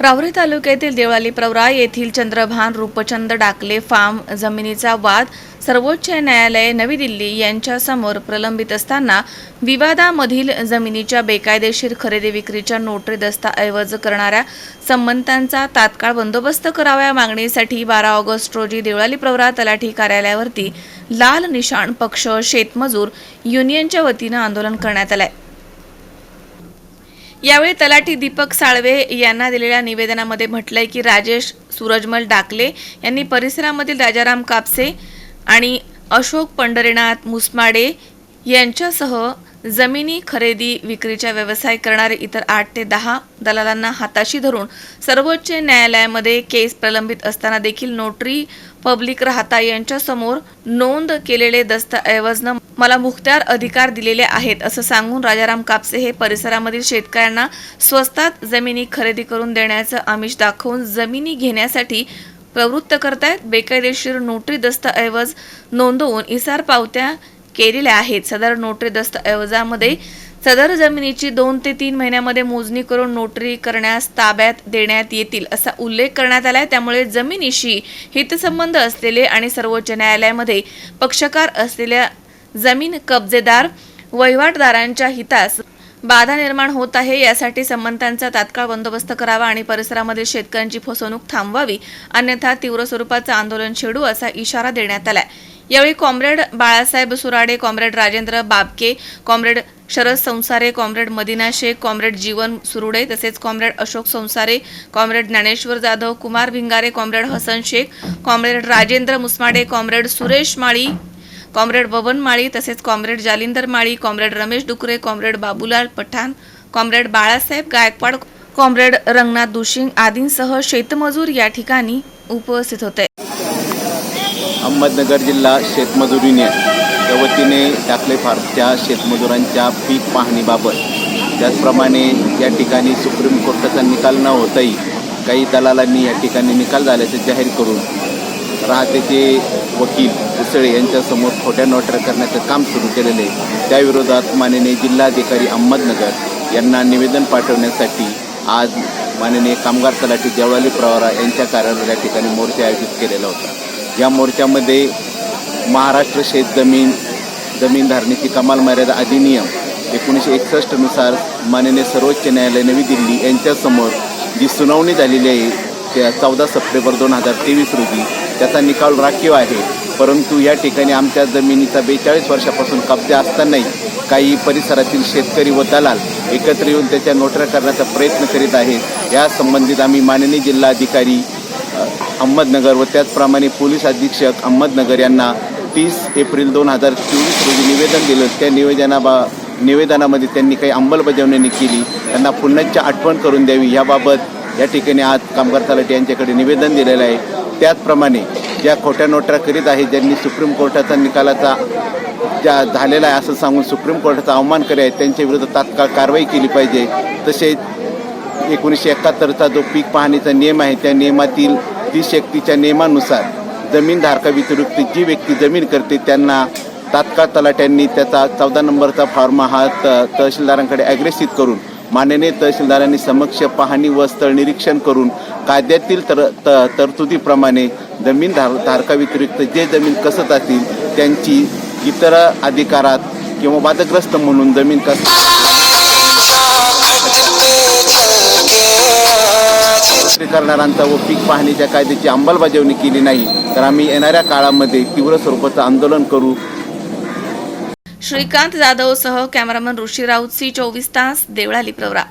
रावरी तालुक्यातील देवळाली प्रवरा येथील चंद्रभान रूपचंद डाकले फार्म जमिनीचा वाद सर्वोच्च न्यायालय नवी दिल्ली यांच्या समोर प्रलंबित असताना विवादामधील जमिनीच्या बेकायदेशीर खरेदी विक्रीच्या नोटरी दस्ताऐवज करणाऱ्या संबंधांचा तात्काळ बंदोबस्त करावा या मागणीसाठी बारा ऑगस्ट रोजी देवळाली प्रवरा तलाठी कार्यालयावरती लाल निशाण पक्ष शेतमजूर युनियनच्या वतीनं आंदोलन करण्यात आलंय. यावेळी तलाठी दीपक साळवे यांना दिलेल्या निवेदनामध्ये म्हटलंय की राजेश सूरजमल डाकले यांनी परिसरामधील राजाराम कापसे आणि अशोक पंढरीनाथ मुसमाडे यांच्यासह जमिनी खरेदी विक्रीचा व्यवसाय करणारे इतर आठ ते दहा दलालांना हाताशी धरून सर्वोच्च न्यायालयामध्ये केस प्रलंबित असताना देखील नोटरी पब्लिक राहता यांच्यासमोर नोंद केलेले दस्तऐवजनं मला मुख्तार अधिकार दिलेले आहेत असं सांगून राजाराम कापसे हे परिसरामधील शेतकऱ्यांना स्वस्तात जमिनी खरेदी करून देण्याचं आमिष दाखवून जमिनी घेण्यासाठी प्रवृत्त करतायत. बेकायदेशीर नोटरी दस्तऐवज नोंदवून इसार पावत्या केलेल्या आहेत. सदर नोटरी दस्तऐवजामध्ये सदर जमिनीची दोन ते तीन महिन्यामध्ये मोजणी करून नोटरी करण्यास ताब्यात देण्यात येतील असा उल्लेख करण्यात आला आहे त्यामुळे जमिनीशी हितसंबंध असलेले आणि सर्वोच्च न्यायालयामध्ये पक्षकार असलेल्या जमीन कब्जेदार वहिवाटदारांच्या हितास बाधा निर्माण होत आहे यासाठी संबंधांचा तात्काळ बंदोबस्त करावा आणि परिसरामधील शेतकऱ्यांची फसवणूक थांबवावी अन्यथा तीव्र स्वरूपाचं आंदोलन छेडू असा इशारा देण्यात आला आहे यावेळी comrade Balasaheb Surade comrade Rajendra Babke comrade Sharad Sansare comrade Madina Shaikh comrade Jeevan Surude तसेच comrade Ashok Sansare comrade Dnyaneshwar Jadhav Kumar Bhingare comrade Hasan Shaikh comrade Rajendra Musmade comrade Suresh Mali comrade Baban Mali तसेच comrade Jalindar Mali comrade Ramesh Dukare comrade Babulal Pathan comrade Balasaheb Gaikwad comrade Ranganath Dushing आदींसह शेतमजूर या ठिकाणी उपस्थित होते. अहमदनगर जिल्हा शेतमजूर union या वतीने टाकले फार्मच्या शेतमजुरांच्या पीक पाहणीबाबत. त्याचप्रमाणे या ठिकाणी सुप्रीम कोर्टाचा निकाल न होताही काही दलालांनी या ठिकाणी निकाल झाल्याचे जाहीर करून राहतेचे वकील उसळे यांच्यासमोर खोट्या नोटऱ्या करण्याचं काम सुरू केलेले त्याविरोधात माननीय जिल्हाधिकारी अहमदनगर यांना निवेदन पाठवण्यासाठी आज माननीय कामगार तलाठी देवळाली प्रवारा यांच्या कार्यालयात या ठिकाणी मोर्चा आयोजित केलेला होता. या मोर्चामध्ये महाराष्ट्र शेत जमीन जमीन धारणेची कमाल मर्यादा अधिनियम एकोणीसशे एकसष्टनुसार माननीय सर्वोच्च न्यायालय नवी दिल्ली यांच्यासमोर जी सुनावणी झालेली आहे त्या चौदा सप्टेंबर दोन हजार तेवीस रोजी त्याचा निकाल राखीव आहे. परंतु या ठिकाणी आमच्या जमिनीचा बेचाळीस वर्षापासून कब्जा असतानाही काही परिसरातील शेतकरी व दलाल एकत्र येऊन त्याच्या नोटऱ्या करण्याचा प्रयत्न करीत आहेत. या संबंधित आम्ही माननीय जिल्हाधिकारी अहमदनगर व त्याचप्रमाणे पोलीस अधीक्षक अहमदनगर यांना तीस एप्रिल दोन हजार चोवीस रोजी निवेदन दिलं. त्या निवेदनाबा निवेदनामध्ये त्यांनी काही अंमलबजावणी केली. त्यांना पुन्हाच्या आठवण करून द्यावी. याबाबत या ठिकाणी आज कामगार तलाठी यांच्याकडे निवेदन दिलेलं आहे. त्याचप्रमाणे ज्या खोट्या नोटऱ्या करीत आहेत ज्यांनी सुप्रीम कोर्टाचा निकालाचा ज्या झालेला आहे असं सांगून सुप्रीम कोर्टाचा अवमान करे आहेत तात्काळ कारवाई केली पाहिजे. तसेच एकोणीसशे एकाहत्तरचा जो पीक पाहणीचा नियम आहे त्या नियमातील ती शक्तीच्या नियमानुसार जमीन धारकाव्यतिरिक्त जी व्यक्ती जमीन करते त्यांना तात्काळ तलाट्यांनी त्याचा चौदा नंबरचा फॉर्म हा त तहसीलदारांकडे ॲग्रेसित करून माननीय तहसीलदारांनी समक्ष पाहणी व स्थळ निरीक्षण करून कायद्यातील तर त तरतुदीप्रमाणे जमीन धार धारकाव्यतिरिक्त जे जमीन कसत असतील त्यांची इतर अधिकारात किंवा वादग्रस्त म्हणून जमीन कस करणाऱ्यांचा व पीक पाहणीच्या कायद्याची अंमलबजावणी केली नाही तर आम्ही येणाऱ्या काळामध्ये तीव्र स्वरूपाचं आंदोलन करू. श्रीकांत जाधव सह कॅमेरामन ऋषी राऊत सी चोवीस तास देवळाली प्रवरा.